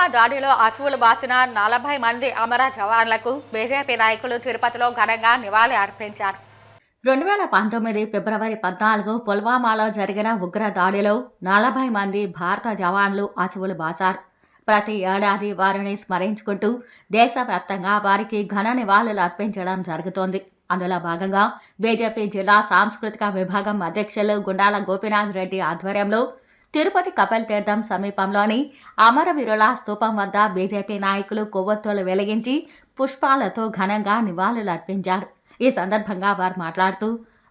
పుల్వామా దాడిలో అసువులు బాసిన నలభై మంది అమర జవాన్లకు బీజేపీ నాయకులు తిరుపతిలో ఘనంగా నివాళి అర్పించారు. రెండు వేల పంతొమ్మిది ఫిబ్రవరి పద్నాలుగు పుల్వామాలో జరిగిన ఉగ్ర దాడిలో నలభై మంది భారత జవాన్లు అసువులు బాసారు ప్రతి ఏడాది వారిని స్మరించుకుంటూ దేశవ్యాప్తంగా వారికి ఘన నివాళులు అర్పించడం జరుగుతోంది. అందులో భాగంగా బీజేపీ జిల్లా సాంస్కృతిక విభాగం అధ్యక్షులు గుండాల గోపీనాథ్ రెడ్డి ఆధ్వర్యంలో తిరుపతి కపల్ తీర్థం సమీపంలోని అమరవీరుల స్థూపం వద్ద బీజేపీ నాయకులు కొవ్వొత్తులు వెలిగించి పుష్పాలతో ఘనంగా నివాళులు అర్పించారు ఈ సందర్భంగా వారు మాట్లాడుతూ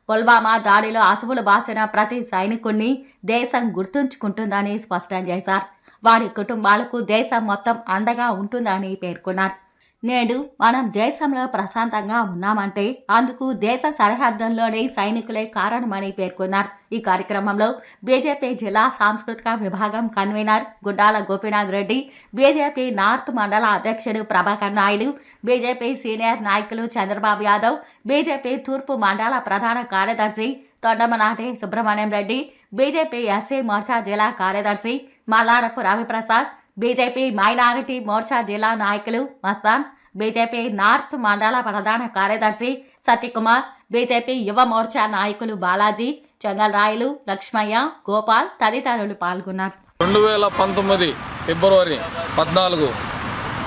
పుల్వామా దాడిలో అసువులు బాసిన ప్రతి సైనికుణ్ణి దేశం గుర్తుంచుకుంటుందని స్పష్టం చేశారు. వారి కుటుంబాలకు దేశం మొత్తం అండగా ఉంటుందని పేర్కొన్నారు. నేడు మనం దేశంలో ప్రశాంతంగా ఉన్నామంటే అందుకు దేశ సరిహద్దుల్లోని సైనికులే కారణమని పేర్కొన్నారు. ఈ కార్యక్రమంలో బీజేపీ జిల్లా సాంస్కృతిక విభాగం convener Guddala Gopinath Reddy BJP north మండల అధ్యక్షుడు ప్రభాకర్ నాయుడు బీజేపీ సీనియర్ నాయకులు చంద్రబాబు యాదవ్ బీజేపీ తూర్పు మండల ప్రధాన కార్యదర్శి తొండమనాటి సుబ్రహ్మణ్యం రెడ్డి బీజేపీ ఎస్సీ మోర్చా జిల్లా కార్యదర్శి మల్లారపు రవిప్రసాద్ బీజేపీ మైనారిటీ మోర్చా జిల్లా నాయకులు మస్తాన్ బీజేపీ నార్త్ మండల ప్రధాన కార్యదర్శి సత్యకుమార్ బీజేపీ యువ మోర్చా నాయకులు బాలాజీ చెంగల్రాయలు లక్ష్మయ్య గోపాల్ తదితరులు పాల్గొన్నారు. రెండు వేల పంతొమ్మిది ఫిబ్రవరి పద్నాలుగు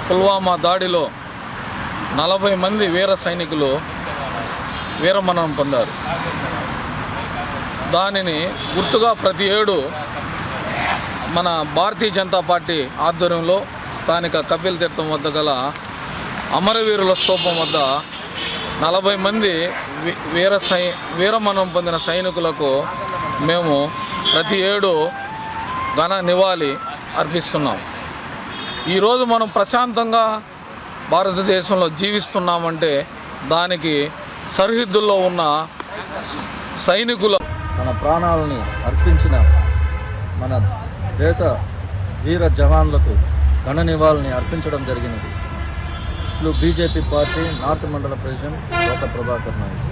పుల్వామా దాడిలో నలభై మంది వీర సైనికులు వీరమరణం పొందారు. దానిని గుర్తుగా ప్రతి ఏడు మన భారతీయ జనతా పార్టీ ఆధ్వర్యంలో స్థానిక కపిల్ తీర్థం వద్ద గల అమరవీరుల స్తూపం వద్ద నలభై మంది వీర సై వీరమరణం పొందిన సైనికులకు మేము ప్రతి ఏడు ఘన నివాళి అర్పిస్తున్నాం. ఈరోజు మనం ప్రశాంతంగా భారతదేశంలో జీవిస్తున్నామంటే దానికి సరిహద్దుల్లో ఉన్న సైనికుల మన ప్రాణాలని అర్పించిన మన దేశ వీర జవాన్లకు ఘన నివాళిని అర్పించడం జరిగినది. ఇట్లు బీజేపీ పార్టీ నార్త్ మండల ప్రెసిడెంట్ గౌత ప్రభాకర్ నాయుడు.